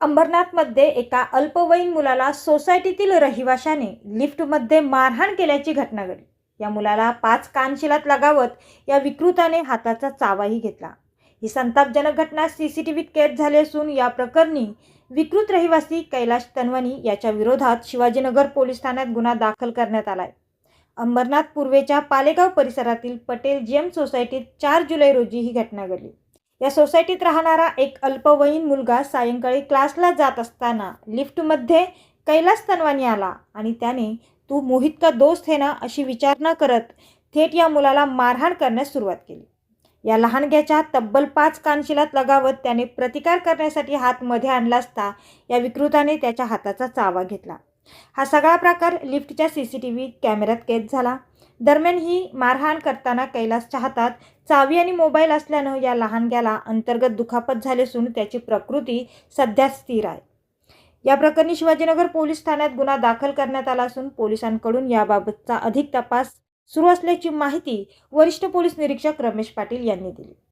अंबरनाथमध्ये एका अल्पवयीन मुलाला सोसायटीतील रहिवाशाने लिफ्टमध्ये मारहाण केल्याची घटना घडली. या मुलाला पाच कानशिलात लगावत या विकृताने हाताचा चावाही घेतला. ही संतापजनक घटना सी सी टी व्हीत कैद झाली असून या प्रकरणी विकृत रहिवासी कैलाश तनवनी याच्या विरोधात शिवाजीनगर पोलीस ठाण्यात गुन्हा दाखल करण्यात आला आहे अंबरनाथ पूर्वेच्या पालेगाव परिसरातील पटेल जेम सोसायटीत चार जुलै रोजी ही घटना घडली. या सोसायटीत राहणारा एक अल्पवयीन मुलगा सायंकाळी क्लासला जात असताना लिफ्टमध्ये कैलास तनवानी आला आणि त्याने तू मोहित का दोस्त है ना? अशी विचारणा करत थेट या मुलाला मारहाण करण्यास सुरुवात केली. या लहानग्याच्या तब्बल पाच कानशिलात लगावत त्याने प्रतिकार करण्यासाठी हात मध्ये आणला असता या विकृताने त्याच्या हाताचा चावा घेतला. हा सगळा प्रकार लिफ्टच्या सी सी टी व्ही कॅमेऱ्यात कैद झाला. दरम्यान ही मारहाण करताना कैलासच्या हातात चावी आणि मोबाईल असल्यानं या लहानग्याला अंतर्गत दुखापत झाली असून त्याची प्रकृती सध्या स्थिर आहे. या प्रकरणी शिवाजीनगर पोलीस ठाण्यात गुन्हा दाखल करण्यात आला असून पोलिसांकडून याबाबतचा अधिक तपास सुरू असल्याची माहिती वरिष्ठ पोलीस निरीक्षक रमेश पाटील यांनी दिली.